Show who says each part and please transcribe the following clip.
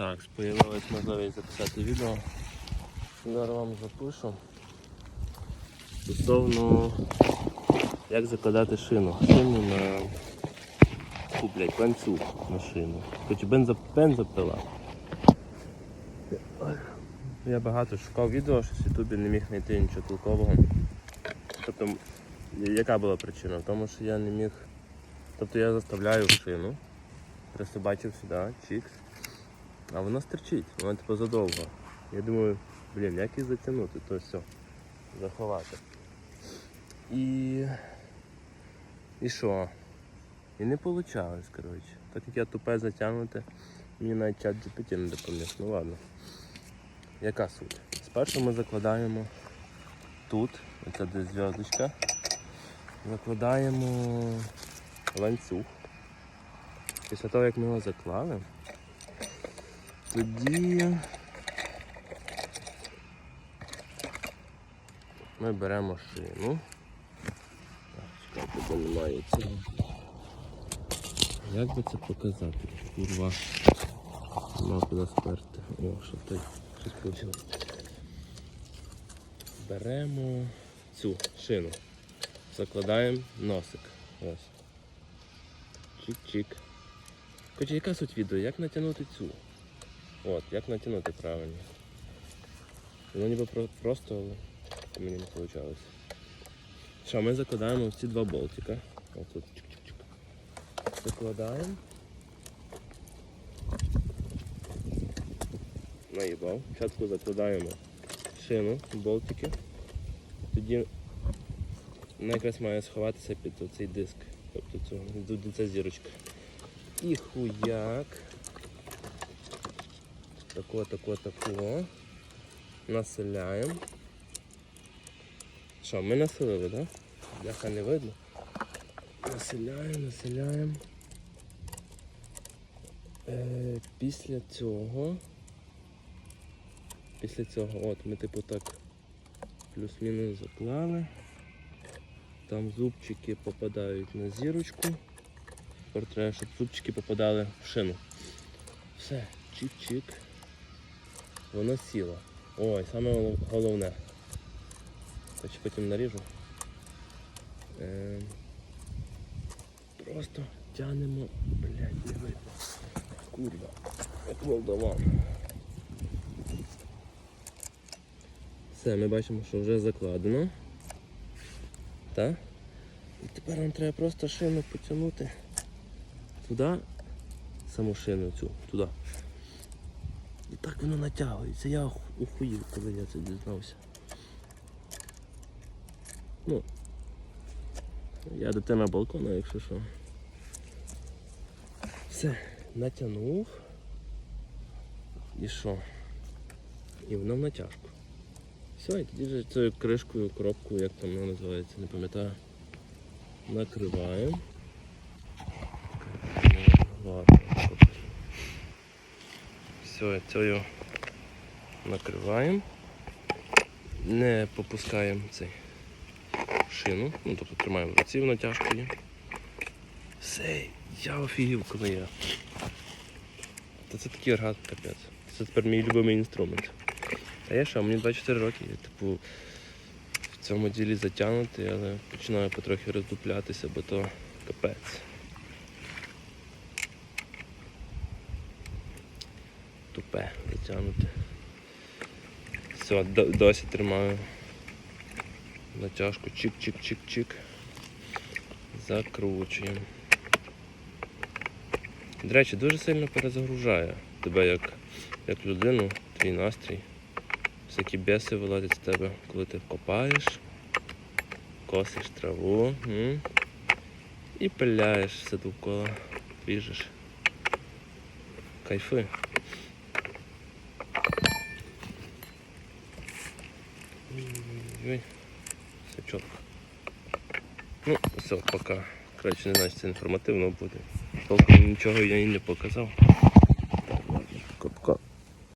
Speaker 1: Так, появилась можливість записати відео. Зараз вам запишу. Стосовно як закладати шину. Шину на Фу, блядь, ланцюг на шину. Хоч бензо, бензопила. Я багато шукав відео, щось в Ютубі не міг знайти нічого толкового. Тобто, яка була причина? В тому, що я не міг. Тобто я заставляю шину, присобачив сюди, чікс, а вона стерчить, вона типу задовго. Я думаю, блін, як її затягнути, то все, заховати. І. І що? І не вийшло, коротше. Так як я тупе затягнути, мені навіть чат GPT не допоміг. Ну ладно. Яка суть? Спершу ми закладаємо тут, оця де зв'язочка, закладаємо ланцюг. Після того, як ми його заклали, тоді ми беремо шину. Так, чекайте, немає цього. Як би це показати? Курва. Нема куди сперти. О, що той щось вийшло. Беремо цю шину. Закладаємо носик. Ось. Чик-чик. Короче, яка суть відео? Як натягнути цю? От, як натягнути правильно. Воно ніби просто, але мені не вийшло. Що, ми закладаємо ось ці два болтика. Ось. Закладаємо. Наїбав. Спочатку закладаємо шину, болтики. Тоді вона якраз має сховатися під цей диск. Тобто цю, ця зірочка. І хуяк. Тако, тако, тако. Населяємо. Що, ми населили, так? Да? Бляха не видно. Населяємо, населяємо. Е, після цього. Після цього, от ми типу так плюс-мінус заклали. Там зубчики попадають на зірочку. Тепер треба, щоб зубчики попадали в шину. Все, чик-чик. Воно сіло. Ой, саме головне. Хоч потім наріжу. Ем, Просто тянемо, блядь, не видно. Курва, як молдаван. Все, ми бачимо, що вже закладено. Так? І тепер нам треба просто шину потягнути туди, саму шину цю, туди. Так воно натягується. Я ухуїв, коли я це дізнався. Ну, я дитина балкона, якщо що. Все, натягнув. І що? І воно в натяжку. Все, і тоді вже цією кришкою, коробкою, як там воно називається, не пам'ятаю. Накриваємо. Ладно. Все, цією накриваємо. Не попускаємо цей шину. Ну, тобто тримаємо в руці в натяжку є. Все, я офігів, коли я. Та це такий оргазм капець. Це тепер мій любимий інструмент. А я що, мені 24 роки, я типу в цьому ділі затягнутий, але починаю потрохи роздуплятися, бо то капець. Тупе затягнути. Все, досі тримаю натяжку. Чик-чик-чик-чик. Закручуємо. До речі, дуже сильно перезагружає тебе як, як людину, твій настрій. Всякі беси вилазять з тебе, коли ти копаєш, косиш траву м? і пиляєш все довкола, ріжеш. Кайфи. Ой-ой-ой. Все чітко. Ну, все, пока. Краще не знаю, це інформативно буде. Толком нічого я і не показав.